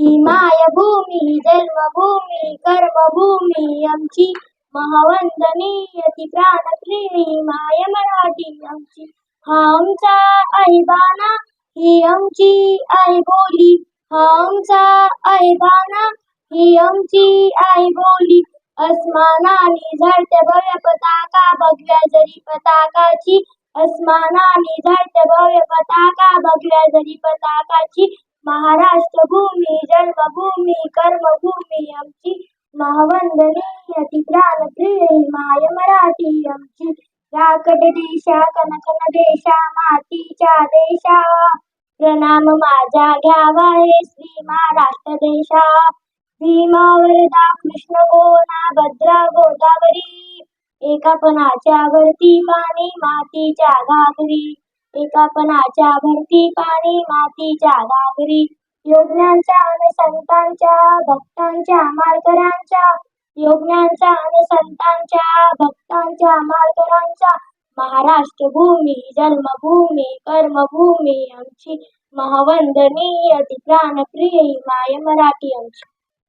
ही मायभूमी जन्मभूमी कर्मभूमी आमची महावंदनीय ती प्राणप्रेमी माय मराठी आमची हा आमचा आई ही आमची आई बोली हा आमचा आई ही आमची आई बोली. अस्मानाने झळते भव्य पताका भगव्या जरी पताकाची. अस्मानाने झळते भव्य पताका भगव्या जरी पताकाची. महाराष्ट्र भूमी जन्मभूमी कर्मभूमी आमची महावंदनीय ती प्राणप्रिय माय मराठी आमची. राकट देशा कनकन देशा मातीच्या देशा. प्रणाम माझा घ्यावा हे श्री महाराष्ट्र देशा. भीमावरदा कृष्ण गोना भद्रा गोदावरी. एकापणाच्या वरती पाणी मातीच्या घागरी एकापणाच्या भरती पाणी मातीच्या नागरी योजनांच्या आणि संतांच्या भक्तांच्या माळकऱ्यांच्या योजनांच्या आणि संतांच्या भक्तांच्या माळकऱ्यांच्या महाराष्ट्र भूमी जन्मभूमी कर्मभूमी आमची महावंदनीय ती प्राणप्रिय माय मराठी आमची.